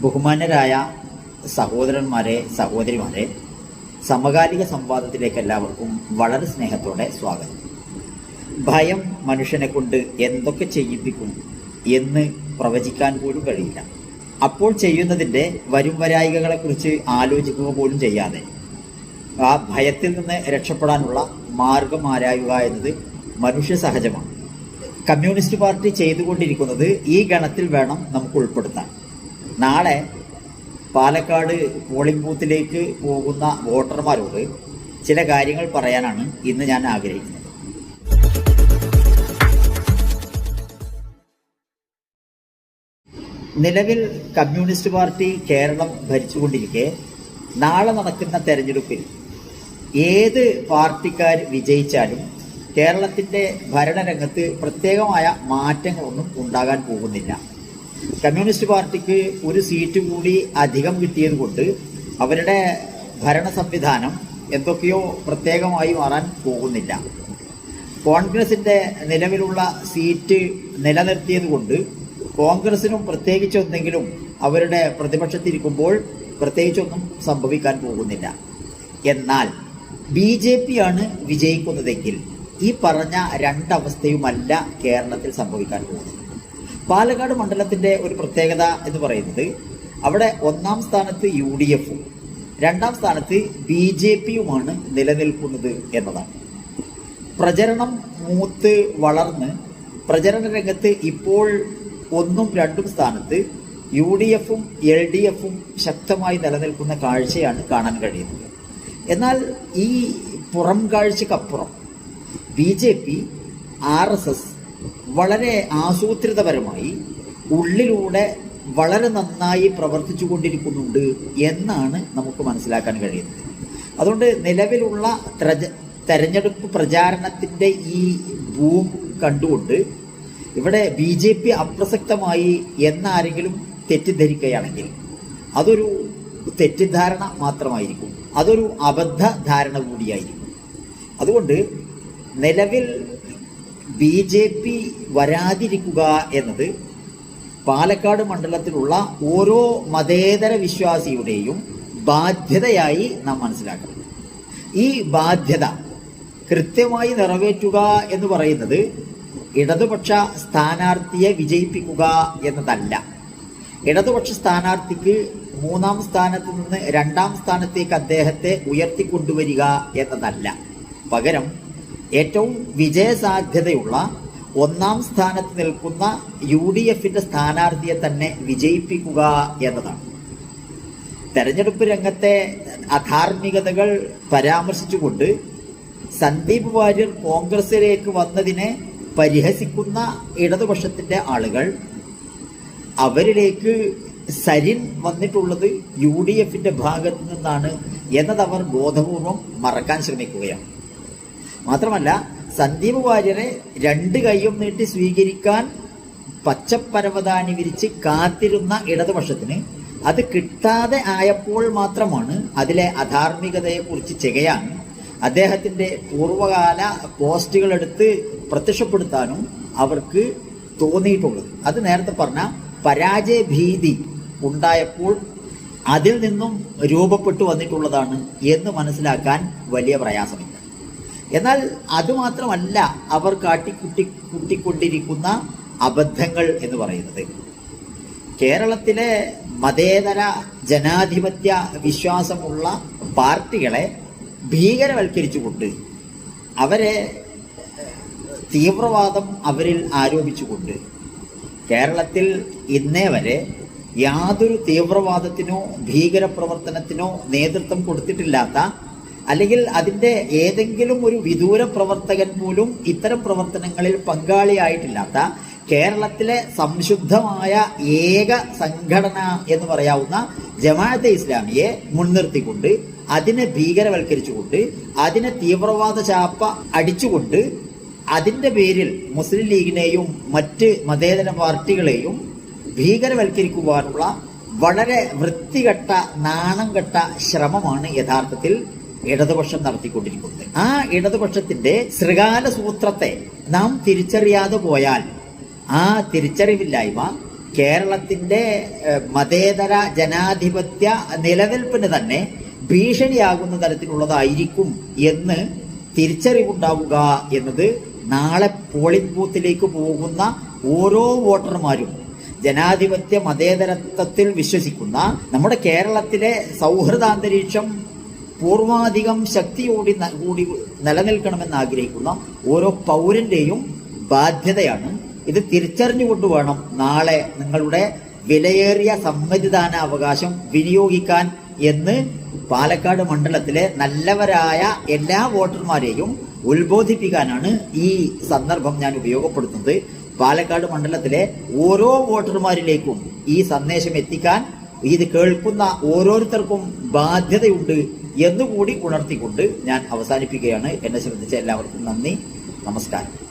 ബഹുമാന്യരായ സഹോദരന്മാരെ സഹോദരിമാരെ സമകാലിക സംവാദത്തിലേക്ക് എല്ലാവർക്കും വളരെ സ്നേഹത്തോടെ സ്വാഗതം. ഭയം മനുഷ്യനെ കൊണ്ട് എന്തൊക്കെ ചെയ്യിപ്പിക്കും എന്ന് പ്രവചിക്കാൻ പോലും കഴിയില്ല. അപ്പോൾ ചെയ്യുന്നതിന്റെ വരും വരായികകളെക്കുറിച്ച് ആലോചിക്കുക പോലും ചെയ്യാതെ ആ ഭയത്തിൽ നിന്ന് രക്ഷപ്പെടാനുള്ള മാർഗം ആരായുക എന്നത് മനുഷ്യ സഹജമാണ്. കമ്മ്യൂണിസ്റ്റ് പാർട്ടി ചെയ്തുകൊണ്ടിരിക്കുന്നത് ഈ ഗണത്തിൽ വേണം നമുക്ക് ഉൾപ്പെടുത്താൻ. നാളെ പാലക്കാട് പോളിംഗ് ബൂത്തിലേക്ക് പോകുന്ന വോട്ടർമാരോട് ചില കാര്യങ്ങൾ പറയാനാണ് ഇന്ന് ഞാൻ ആഗ്രഹിക്കുന്നത്. നിലവിൽ കമ്മ്യൂണിസ്റ്റ് പാർട്ടി കേരളം ഭരിച്ചുകൊണ്ടിരിക്കെ നാളെ നടക്കുന്ന തെരഞ്ഞെടുപ്പിൽ ഏത് പാർട്ടിക്കാർ വിജയിച്ചാലും കേരളത്തിന്റെ ഭരണരംഗത്ത് പ്രത്യേകമായ മാറ്റങ്ങളൊന്നും ഉണ്ടാകാൻ പോകുന്നില്ല. കമ്മ്യൂണിസ്റ്റ് പാർട്ടിക്ക് ഒരു സീറ്റ് കൂടി അധികം കിട്ടിയത് കൊണ്ട് അവരുടെ ഭരണ സംവിധാനം എന്തൊക്കെയോ പ്രത്യേകമായി മാറാൻ പോകുന്നില്ല. കോൺഗ്രസിന്റെ നിലവിലുള്ള സീറ്റ് നിലനിർത്തിയത് കൊണ്ട് കോൺഗ്രസിനും പ്രത്യേകിച്ച് എന്തെങ്കിലും അവരുടെ പ്രതിപക്ഷത്തിരിക്കുമ്പോൾ പ്രത്യേകിച്ചൊന്നും സംഭവിക്കാൻ പോകുന്നില്ല. എന്നാൽ ബി ജെ പി ആണ് വിജയിക്കുന്നതെങ്കിൽ ഈ പറഞ്ഞ രണ്ടവസ്ഥയുമല്ല കേരളത്തിൽ സംഭവിക്കാൻ പോകുന്നത്. പാലക്കാട് മണ്ഡലത്തിന്റെ ഒരു പ്രത്യേകത എന്ന് പറയുന്നത് അവിടെ ഒന്നാം സ്ഥാനത്ത് യു ഡി എഫും രണ്ടാം സ്ഥാനത്ത് ബി ജെ പിയുമാണ് നിലനിൽക്കുന്നത് എന്നതാണ്. പ്രചരണം മൂത്ത് വളർന്ന് പ്രചരണ രംഗത്ത് ഇപ്പോൾ ഒന്നും രണ്ടും സ്ഥാനത്ത് യു ഡി എഫും എൽ ഡി എഫും ശക്തമായി നിലനിൽക്കുന്ന കാഴ്ചയാണ് കാണാൻ കഴിയുന്നത്. എന്നാൽ ഈ പുറം കാഴ്ചക്കപ്പുറം B J P R S S വളരെ ആസൂത്രിതപരമായി ഉള്ളിലൂടെ വളരെ നന്നായി പ്രവർത്തിച്ചു കൊണ്ടിരിക്കുന്നുണ്ട് എന്നാണ് നമുക്ക് മനസ്സിലാക്കാൻ കഴിയുന്നത്. അതുകൊണ്ട് നിലവിലുള്ള തെരഞ്ഞെടുപ്പ് പ്രചാരണത്തിന്റെ ഈ ഭൂം കണ്ടുകൊണ്ട് ഇവിടെ ബി ജെ പി അപ്രസക്തമായി എന്നാരെങ്കിലും തെറ്റിദ്ധരിക്കുകയാണെങ്കിൽ അതൊരു തെറ്റിദ്ധാരണ മാത്രമായിരിക്കും. അതൊരു അബദ്ധ ധാരണ കൂടിയായിരിക്കും. അതുകൊണ്ട് നിലവിൽ ബി ജെ പി വരാതിരിക്കുക എന്നത് പാലക്കാട് മണ്ഡലത്തിലുള്ള ഓരോ മതേതര വിശ്വാസിയുടെയും ബാധ്യതയായി നാം മനസ്സിലാക്കണം. ഈ ബാധ്യത കൃത്യമായി നിറവേറ്റുക എന്ന് പറയുന്നത് ഇടതുപക്ഷ സ്ഥാനാർത്ഥിയെ വിജയിപ്പിക്കുക എന്നതല്ല. ഇടതുപക്ഷ സ്ഥാനാർത്ഥിക്ക് മൂന്നാം സ്ഥാനത്ത് നിന്ന് രണ്ടാം സ്ഥാനത്തേക്ക് അദ്ദേഹത്തെ ഉയർത്തിക്കൊണ്ടുവരിക എന്നതല്ല. പകരം ഏറ്റവും വിജയസാധ്യതയുള്ള ഒന്നാം സ്ഥാനത്ത് നിൽക്കുന്ന യു ഡി എഫിന്റെ സ്ഥാനാർത്ഥിയെ തന്നെ വിജയിപ്പിക്കുക എന്നതാണ്. തെരഞ്ഞെടുപ്പ് രംഗത്തെ അധാർമികതകൾ പരാമർശിച്ചുകൊണ്ട് സന്ദീപ് വാര്യർ കോൺഗ്രസിലേക്ക് വന്നതിനെ പരിഹസിക്കുന്ന ഇടതുപക്ഷത്തിന്റെ ആളുകൾ അവരിലേക്ക് സരിൻ വന്നിട്ടുള്ളത് യു ഡി എഫിന്റെ ഭാഗത്തു നിന്നാണ് എന്നത് അവർ ബോധപൂർവം മറക്കാൻ ശ്രമിക്കുകയാണ്. മാത്രമല്ല സന്ദീപ് വാര്യരെ രണ്ട് കൈയും നീട്ടി സ്വീകരിക്കാൻ പച്ചപ്പരവതാനി വിരിച്ച് കാത്തിരുന്ന ഇടതുപക്ഷത്തിന് അത് കിട്ടാതെ ആയപ്പോൾ മാത്രമാണ് അതിലെ അധാർമികതയെക്കുറിച്ച് ചെകയാൻ അദ്ദേഹത്തിന്റെ പൂർവകാല പോസ്റ്റുകൾ എടുത്ത് പ്രത്യക്ഷപ്പെടുത്താനും അവർക്ക് തോന്നിയിട്ടുള്ളത്. അത് നേരത്തെ പറഞ്ഞ പരാജയ ഭീതി ഉണ്ടായപ്പോൾ അതിൽ നിന്നും രൂപപ്പെട്ടു വന്നിട്ടുള്ളതാണ് എന്ന് മനസ്സിലാക്കാൻ വലിയ പ്രയാസമില്ല. എന്നാൽ അതുമാത്രമല്ല അവർ കാട്ടിക്കുട്ടി കുത്തിക്കൊണ്ടിരിക്കുന്ന അബദ്ധങ്ങൾ എന്ന് പറയുന്നത്. കേരളത്തിലെ മതേതര ജനാധിപത്യ വിശ്വാസമുള്ള പാർട്ടികളെ ഭീകരവൽക്കരിച്ചുകൊണ്ട് അവരെ തീവ്രവാദം അവരിൽ ആരോപിച്ചുകൊണ്ട് കേരളത്തിൽ ഇന്നേ വരെ യാതൊരു തീവ്രവാദത്തിനോ ഭീകരപ്രവർത്തനത്തിനോ നേതൃത്വം കൊടുത്തിട്ടില്ലാത്ത അല്ലെങ്കിൽ അതിന്റെ ഏതെങ്കിലും ഒരു വിദൂര പ്രവർത്തകൻ പോലും ഇത്തരം പ്രവർത്തനങ്ങളിൽ പങ്കാളിയായിട്ടില്ലാത്ത കേരളത്തിലെ സംശുദ്ധമായ ഏക സംഘടന എന്ന് പറയാവുന്ന ജമാഅത്തെ ഇസ്ലാമിയെ മുൻനിർത്തിക്കൊണ്ട് അതിനെ ഭീകരവൽക്കരിച്ചുകൊണ്ട് അതിനെ തീവ്രവാദ ചാപ്പ അടിച്ചുകൊണ്ട് അതിന്റെ പേരിൽ മുസ്ലിം ലീഗിനെയും മറ്റ് മതേതര പാർട്ടികളെയും ഭീകരവൽക്കരിക്കുവാനുള്ള വളരെ വൃത്തികെട്ട നാണം കെട്ട ശ്രമമാണ് യഥാർത്ഥത്തിൽ ഇടതുപക്ഷം നടത്തിക്കൊണ്ടിരിക്കുന്നത്. ആ ഇടതുപക്ഷത്തിന്റെ ശൃഗാല സൂത്രത്തെ നാം തിരിച്ചറിയാതെ പോയാൽ ആ തിരിച്ചറിവില്ലായ്മ കേരളത്തിന്റെ മതേതര ജനാധിപത്യ നിലനിൽപ്പിന് തന്നെ ഭീഷണിയാകുന്ന തരത്തിലുള്ളതായിരിക്കും എന്ന് തിരിച്ചറിവുണ്ടാവുക എന്നത് നാളെ പോളിംഗ് ബൂത്തിലേക്ക് പോകുന്ന ഓരോ വോട്ടർമാരും ജനാധിപത്യ മതേതരത്വത്തിൽ വിശ്വസിക്കുന്ന നമ്മുടെ കേരളത്തിലെ സൗഹൃദാന്തരീക്ഷം പൂർവാധികം ശക്തിയോടി കൂടി നിലനിൽക്കണമെന്ന് ആഗ്രഹിക്കുന്ന ഓരോ പൗരന്റെയും ബാധ്യതയാണ്. ഇത് തിരിച്ചറിഞ്ഞുകൊണ്ട് വേണം നാളെ നിങ്ങളുടെ വിലയേറിയ സമ്മതിദാന അവകാശം വിനിയോഗിക്കാൻ എന്ന് പാലക്കാട് മണ്ഡലത്തിലെ നല്ലവരായ എല്ലാ വോട്ടർമാരെയും ഉത്ബോധിപ്പിക്കാനാണ് ഈ സന്ദർഭം ഞാൻ ഉപയോഗപ്പെടുത്തുന്നത്. പാലക്കാട് മണ്ഡലത്തിലെ ഓരോ വോട്ടർമാരിലേക്കും ഈ സന്ദേശം എത്തിക്കാൻ ഇത് കേൾക്കുന്ന ഓരോരുത്തർക്കും ബാധ്യതയുണ്ട് എന്നുകൂടി ഉണർത്തിക്കൊണ്ട് ഞാൻ അവസാനിപ്പിക്കുകയാണ്. എന്നെ ശ്രദ്ധിച്ച എല്ലാവർക്കും നന്ദി. നമസ്കാരം.